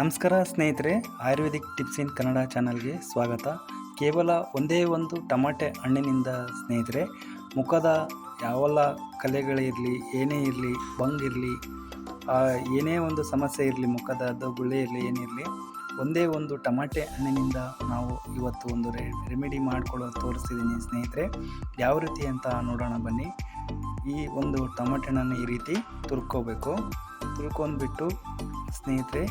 ನಮಸ್ಕಾರ ಸ್ನೇಹಿತರೆ, ಆಯುರ್ವೇದಿಕ್ ಟಿಪ್ಸ್ ಇನ್ ಕನ್ನಡ ಚಾನಲ್ಗೆ ಸ್ವಾಗತ. ಕೇವಲ ಒಂದೇ ಒಂದು ಟಮಾಟೆ ಹಣ್ಣಿನಿಂದ ಸ್ನೇಹಿತರೆ, ಮುಖದ ಯಾವೆಲ್ಲ ಕಲೆಗಳಿರಲಿ ಏನೇ ಇರಲಿ ಬಂಗಿರಲಿ ಏನೇ ಒಂದು ಸಮಸ್ಯೆ ಇರಲಿ ಮುಖದ ಅದು ಗುಳ್ಳೆ ಇರಲಿ, ಏನೇ ಇರಲಿ, ಒಂದೇ ಒಂದು ಟಮಾಟೆ ಹಣ್ಣಿನಿಂದ ನಾವು ಇವತ್ತು ಒಂದು ರೆ ರೆಮಿಡಿ ಮಾಡ್ಕೊಳ್ಳೋ ತೋರಿಸ್ತಿದ್ದೀನಿ ಸ್ನೇಹಿತರೆ. ಯಾವ ರೀತಿ ಅಂತ ನೋಡೋಣ ಬನ್ನಿ. ಈ ಒಂದು ಟಮಾಟೆ ಹಣ್ಣನ್ನು ಈ ರೀತಿ ತುರ್ಕೋಬೇಕು. ತುರ್ಕೊಂಡ್ಬಿಟ್ಟು ಸ್ನೇಹಿತರೆ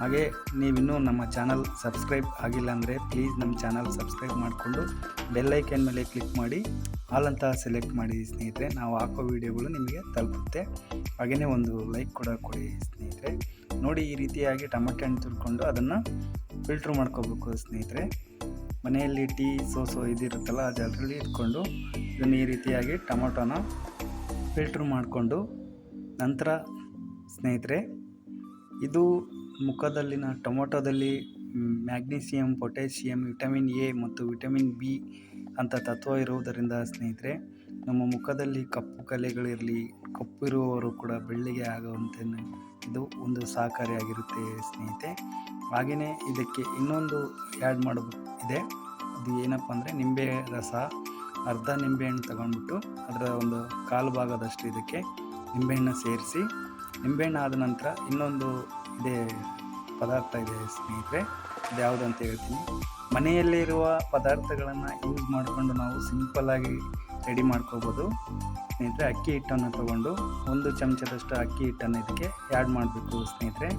ಹಾಗೆ ನೀವಿನ್ನೂ ನಮ್ಮ ಚಾನಲ್ ಸಬ್ಸ್ಕ್ರೈಬ್ ಆಗಿಲ್ಲ ಅಂದರೆ ಪ್ಲೀಸ್ ನಮ್ಮ ಚಾನಲ್ ಸಬ್ಸ್ಕ್ರೈಬ್ ಮಾಡಿಕೊಂಡು ಬೆಲ್ಲೈಕನ್ ಮೇಲೆ ಕ್ಲಿಕ್ ಮಾಡಿ ಆಲ್ ಅಂತ ಸೆಲೆಕ್ಟ್ ಮಾಡಿ ಸ್ನೇಹಿತರೆ. ನಾವು ಹಾಕೋ ವಿಡಿಯೋಗಳು ನಿಮಗೆ ತಲುಪುತ್ತೆ. ಹಾಗೆಯೇ ಒಂದು ಲೈಕ್ ಕೂಡ ಕೊಡಿ ಸ್ನೇಹಿತರೆ. ನೋಡಿ ಈ ರೀತಿಯಾಗಿ ಟೊಮೆಟೊ ಹಣ್ಣು ತುರ್ಕೊಂಡು ಅದನ್ನು ಫಿಲ್ಟ್ರ್ ಮಾಡ್ಕೋಬೇಕು ಸ್ನೇಹಿತರೆ. ಮನೆಯಲ್ಲಿ ಟೀ, ಸೋಸೋ ಇದಿರುತ್ತಲ್ಲ ಅದರಲ್ಲಿ ಇಟ್ಕೊಂಡು ಇದನ್ನು ಈ ರೀತಿಯಾಗಿ ಟೊಮೊಟೊನ ಫಿಲ್ಟ್ರ್ ಮಾಡಿಕೊಂಡು ನಂತರ ಸ್ನೇಹಿತರೆ, ಇದು ಮುಖದಲ್ಲಿನ ಟೊಮೊಟೊದಲ್ಲಿ ಮ್ಯಾಗ್ನೀಸಿಯಮ್ ಪೊಟ್ಯಾಷಿಯಮ್ ವಿಟಮಿನ್ ಎ ಮತ್ತು ವಿಟಮಿನ್ ಬಿ ಅಂತ ತತ್ವ ಇರುವುದರಿಂದ ಸ್ನೇಹಿತರೆ, ನಮ್ಮ ಮುಖದಲ್ಲಿ ಕಪ್ಪು ಕಲೆಗಳಿರಲಿ ಕಪ್ಪಿರುವವರು ಕೂಡ ಬೆಳ್ಳಿಗೆ ಆಗುವಂತೆ ಇದು ಒಂದು ಸಹಕಾರಿಯಾಗಿರುತ್ತೆ ಸ್ನೇಹಿತೆ ಹಾಗೆಯೇ ಇದಕ್ಕೆ ಇನ್ನೊಂದು ಆ್ಯಡ್ ಮಾಡಬೇಕು ಇದೆ. ಅದು ಏನಪ್ಪ ಅಂದರೆ ನಿಂಬೆ ರಸ, ಅರ್ಧ ನಿಂಬೆಹಣ್ಣು ತಗೊಂಡ್ಬಿಟ್ಟು ಅದರ ಒಂದು ಕಾಲು ಭಾಗದಷ್ಟು ಇದಕ್ಕೆ ನಿಂಬೆಹಣ್ಣು ಸೇರಿಸಿ ನಿಂಬೆಹಣ್ಣು ಆದ ನಂತರ ಇನ್ನೊಂದು ಇದೇ ಪದಾರ್ಥ ಇದೆ ಸ್ನೇಹಿತರೆ. ಅದು ಯಾವುದು ಅಂತ ಹೇಳ್ತೀನಿ. ಮನೆಯಲ್ಲಿರುವ ಪದಾರ್ಥಗಳನ್ನು ಯೂಸ್ ಮಾಡಿಕೊಂಡು ನಾವು ಸಿಂಪಲ್ಲಾಗಿ ರೆಡಿ ಮಾಡ್ಕೋಬೋದು. ಸ್ನೇಹಿತರೆ, ಅಕ್ಕಿ ಹಿಟ್ಟನ್ನು ತಗೊಂಡು ಒಂದು ಚಮಚದಷ್ಟು ಅಕ್ಕಿ ಹಿಟ್ಟನ್ನು ಇದಕ್ಕೆ ಆ್ಯಡ್ ಮಾಡಬೇಕು ಸ್ನೇಹಿತರೆ.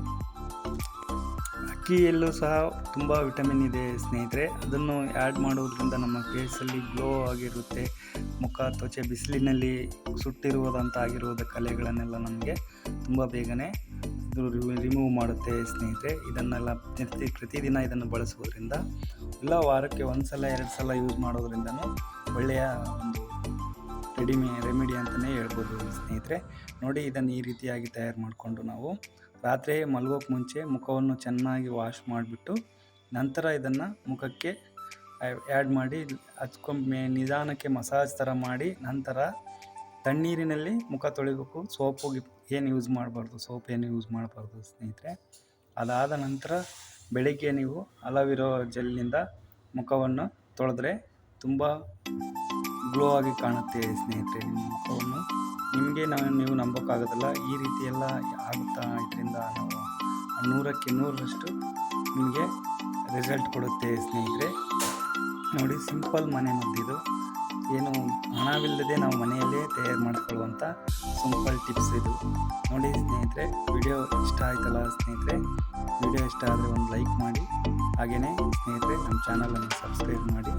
ಅಕ್ಕಿಯಲ್ಲೂ ಸಹ ತುಂಬ ವಿಟಮಿನ್ ಇದೆ ಸ್ನೇಹಿತರೆ. ಅದನ್ನು ಆ್ಯಡ್ ಮಾಡುವುದರಿಂದ ನಮ್ಮ ಫೇಸಲ್ಲಿ ಗ್ಲೋ ಆಗಿರುತ್ತೆ. ಮುಖ ತ್ವಚೆ, ಬಿಸಿಲಿನಲ್ಲಿ ಸುಟ್ಟಿರುವುದಂತ ಆಗಿರುವುದ ಕಲೆಗಳನ್ನೆಲ್ಲ ನಮಗೆ ತುಂಬ ಬೇಗನೆ ಇದು ರಿಮೂವ್ ಮಾಡುತ್ತೆ ಸ್ನೇಹಿತರೆ. ಇದನ್ನೆಲ್ಲ ಪ್ರತಿ, ಪ್ರತಿದಿನ ಇದನ್ನು ಬಳಸುವುದರಿಂದ ಎಲ್ಲ ವಾರಕ್ಕೆ ಒಂದು ಸಲ ಎರಡು ಸಲ ಯೂಸ್ ಮಾಡೋದ್ರಿಂದನೂ ಒಳ್ಳೆಯ ಒಂದು ರೆಡಿಮಿ, ರೆಮಿಡಿ ಅಂತಲೇ ಹೇಳ್ಬೋದು ಸ್ನೇಹಿತರೆ. ನೋಡಿ ಇದನ್ನು ಈ ರೀತಿಯಾಗಿ ತಯಾರು ಮಾಡಿಕೊಂಡು ನಾವು ರಾತ್ರಿ ಮಲಗೋಕೆ ಮುಂಚೆ ಮುಖವನ್ನು ಚೆನ್ನಾಗಿ ವಾಶ್ ಮಾಡಿಬಿಟ್ಟು ನಂತರ ಇದನ್ನು ಮುಖಕ್ಕೆ ಆ್ಯಡ್ ಮಾಡಿ ಹಚ್ಕೊಂಡ್ಮೇ ನಿಧಾನಕ್ಕೆ ಮಸಾಜ್ ಥರ ಮಾಡಿ ನಂತರ ತಣ್ಣೀರಿನಲ್ಲಿ ಮುಖ ತೊಳಿಬೇಕು. ಸೋಪು ಏನು ಯೂಸ್ ಮಾಡಬಾರ್ದು? ಸೋಪ್ ಏನು ಯೂಸ್ ಮಾಡಬಾರ್ದು ಸ್ನೇಹಿತರೆ? ಅದಾದ ನಂತರ ಬೆಳಿಗ್ಗೆ ನೀವು ಅಲವಿರೋ ಜೆಲ್ನಿಂದ ಮುಖವನ್ನು ತೊಳೆದ್ರೆ ತುಂಬ ಗ್ಲೋ ಆಗಿ ಕಾಣುತ್ತೆ ಸ್ನೇಹಿತರೆ. ನಿಮ್ಮ ಮುಖವನ್ನು ನಿಮಗೆ ನಾವು ನೀವು ನಂಬೋಕ್ಕಾಗೋದಿಲ್ಲ. ಈ ರೀತಿ ಎಲ್ಲ ಆಗುತ್ತಾ? ಇದರಿಂದ ನಾವು ನೂರಕ್ಕೆ ನೂರರಷ್ಟು ನಿಮಗೆ ರಿಸಲ್ಟ್ ಕೊಡುತ್ತೆ ಸ್ನೇಹಿತರೆ. ನೋಡಿ ಸಿಂಪಲ್ ಮನೆ ಮದ್ದಿದು. ಏನು ಹಣವಿಲ್ಲದೆ ನಾವು ಮನೆಯಲ್ಲೇ ತಯಾರು ಮಾಡ್ಕೊಳ್ಳುವಂಥ ಸಿಂಪಲ್ ಟಿಪ್ಸ್ ಇದು. ನೋಡಿ ಸ್ನೇಹಿತರೆ ವಿಡಿಯೋ ಇಷ್ಟ ಆಯ್ತಲ್ಲ ಸ್ನೇಹಿತರೆ? ವಿಡಿಯೋ ಇಷ್ಟ ಆದರೆ ಒಂದು ಲೈಕ್ ಮಾಡಿ. ಹಾಗೆಯೇ ಸ್ನೇಹಿತರೆ, ನಮ್ಮ ಚಾನಲನ್ನು ಸಬ್ಸ್ಕ್ರೈಬ್ ಮಾಡಿ.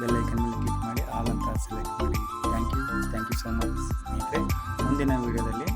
ಬೆಲ್ಲೈಕನ್ ಮೇಲೆ ಕ್ಲಿಕ್ ಮಾಡಿ. ಆಲ್ ಅಂತ ಸೆಲೆಕ್ಟ್ ಮಾಡಿ. Thank you thank you so much ಸ್ನೇಹಿತರೆ. ಮುಂದಿನ ವಿಡಿಯೋದಲ್ಲಿ